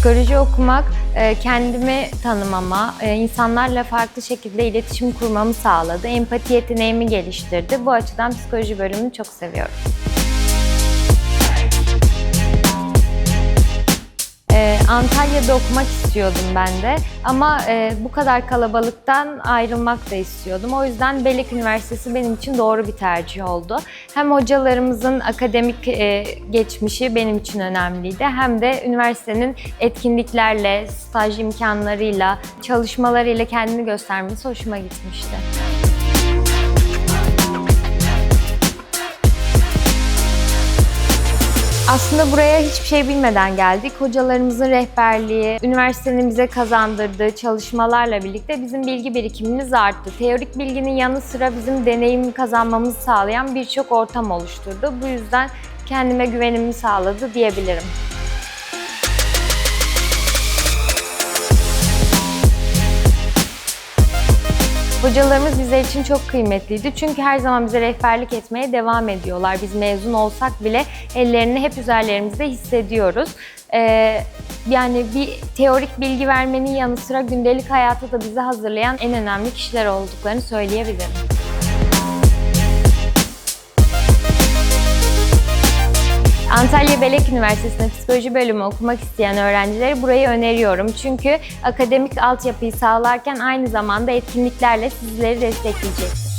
Psikoloji okumak e, kendimi tanımama, e, insanlarla farklı şekilde iletişim kurmamı sağladı. Empati yeteneğimi geliştirdi. Bu açıdan psikoloji bölümünü çok seviyorum. Antalya'da okumak istiyordum ben de ama e, bu kadar kalabalıktan ayrılmak da istiyordum. O yüzden Belek Üniversitesi benim için doğru bir tercih oldu. Hem hocalarımızın akademik e, geçmişi benim için önemliydi hem de üniversitenin etkinliklerle, staj imkanlarıyla, çalışmalarıyla kendini göstermesi hoşuma gitmişti. Aslında buraya hiçbir şey bilmeden geldik. Hocalarımızın rehberliği, üniversitenin bize kazandırdığı çalışmalarla birlikte bizim bilgi birikimimiz arttı. Teorik bilginin yanı sıra bizim deneyim kazanmamızı sağlayan birçok ortam oluşturdu. Bu yüzden kendime güvenimi sağladı diyebilirim. Hocalarımız bizler için çok kıymetliydi. Çünkü her zaman bize rehberlik etmeye devam ediyorlar. Biz mezun olsak bile ellerini hep üzerlerimizde hissediyoruz. Ee, yani bir teorik bilgi vermenin yanı sıra gündelik hayata da bizi hazırlayan en önemli kişiler olduklarını söyleyebilirim. Antalya Belek Üniversitesi'nde psikoloji bölümü okumak isteyen öğrencilere burayı öneriyorum. Çünkü akademik altyapıyı sağlarken aynı zamanda etkinliklerle sizleri destekleyecektir.